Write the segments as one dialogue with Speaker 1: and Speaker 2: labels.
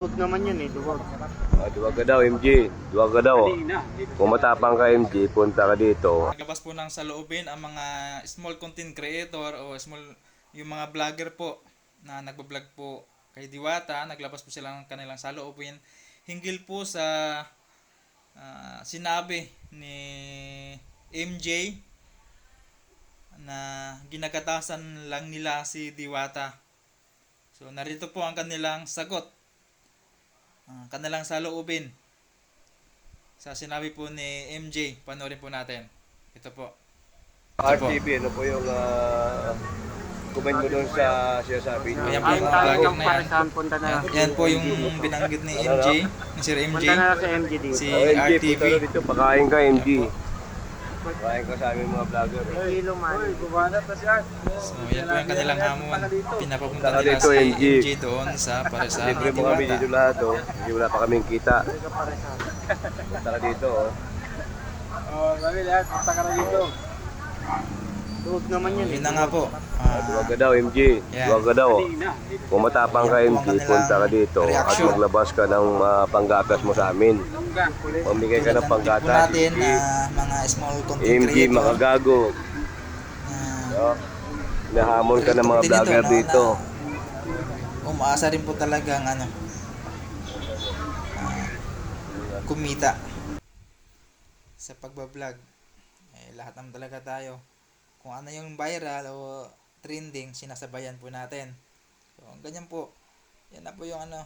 Speaker 1: Huwag naman yun eh, duwag.
Speaker 2: Ah, duwag ka daw, MG. Duwag ka daw. Kung matapang ka, MG, punta ka dito.
Speaker 3: Naglabas po ng saloobin ang mga small content creator o small yung mga vlogger po na nagbablog po kay Diwata, naglabas po sila ng kanilang saloobin hinggil po sa ah, sinabi ni MJ na ginagatasan lang nila si Diwata. So narito po ang kanilang sagot. Ang kanilang saloobin sa sinabi po ni MJ. Panoorin po natin. Ito po.
Speaker 2: RTV, ano po yung ah, comment mo doon sa sinasabi niyo?
Speaker 3: Ayan po
Speaker 1: Ayun
Speaker 3: yung
Speaker 1: tayo
Speaker 3: vlogger na
Speaker 1: para
Speaker 3: yan.
Speaker 1: saan punta na
Speaker 3: Yan,
Speaker 1: lang.
Speaker 3: yan po yung binanggit ni MJ, ni Sir MJ.
Speaker 1: Punta na lang sa MG dito.
Speaker 3: Si
Speaker 2: Oh, MG,
Speaker 3: RTV.
Speaker 2: punta na dito. Pakain ka, MG. Pakain ka sa aming mga vlogger.
Speaker 1: Kilo man.
Speaker 3: So, yan po yung kanilang hamon. Pinapapunta
Speaker 2: Punta ka
Speaker 3: nila
Speaker 2: dito,
Speaker 3: si
Speaker 2: MG.
Speaker 3: Doon sa Paresahan
Speaker 2: Libre mo kami dito lahat, oh. Hindi wala pa kaming kita. Punta ka dito, oh.
Speaker 1: Duwag naman yun eh.
Speaker 3: Yun na nga po.
Speaker 2: Ah,
Speaker 3: Ah,
Speaker 2: duwag ka daw, MG.
Speaker 3: Yan.
Speaker 2: Duwag ka daw. Kung matapang ka,
Speaker 3: Yan ang
Speaker 2: MG, punta ka dito at
Speaker 3: reaction.
Speaker 2: maglabas ka ng ah, panggatas mo sa amin. Pamigay ka ng
Speaker 3: po
Speaker 2: panggatas.
Speaker 3: natin na mga small content
Speaker 2: MG,
Speaker 3: creator.
Speaker 2: makagago.
Speaker 3: na
Speaker 2: No? Nahamon ka ng mga vlogger
Speaker 3: no,
Speaker 2: dito.
Speaker 3: na umaasa rin po talagang ano ah, kumita sa pagbablog eh, lahat naman talaga tayo kung ano yung viral o trending sinasabayan po natin. So ganyan po. Yan na po yung ano.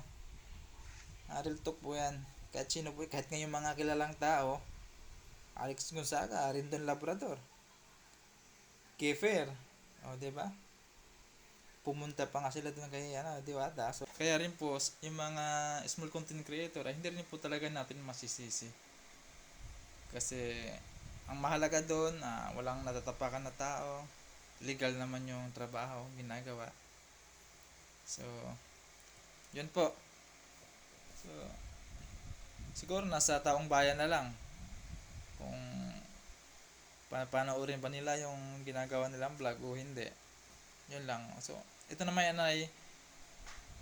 Speaker 3: Ah, real talk po yan. Kahit sino po kahit ngayong mga kilalang tao Alex Gonzaga, Rindon Labrador. Kiefer o di ba? Pumunta pa nga sila doon kay ano, Diwata. So, kaya rin po, yung mga small content creator, ay hindi rin po talaga natin masisisi. Kasi, ang mahalaga doon, ah, walang natatapakan na tao, legal naman yung trabaho, ginagawa. So, yun po. So, siguro nasa taong bayan na lang. Kung pa panoorin pa nila yung ginagawa nilang vlog o hindi. Yun lang. So, ito naman ay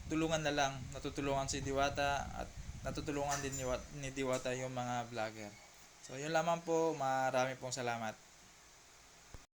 Speaker 3: tulungan na lang. Natutulungan si Diwata at natutulungan din ni Diwata yung mga vlogger. So, yun lamang po. Marami pong salamat.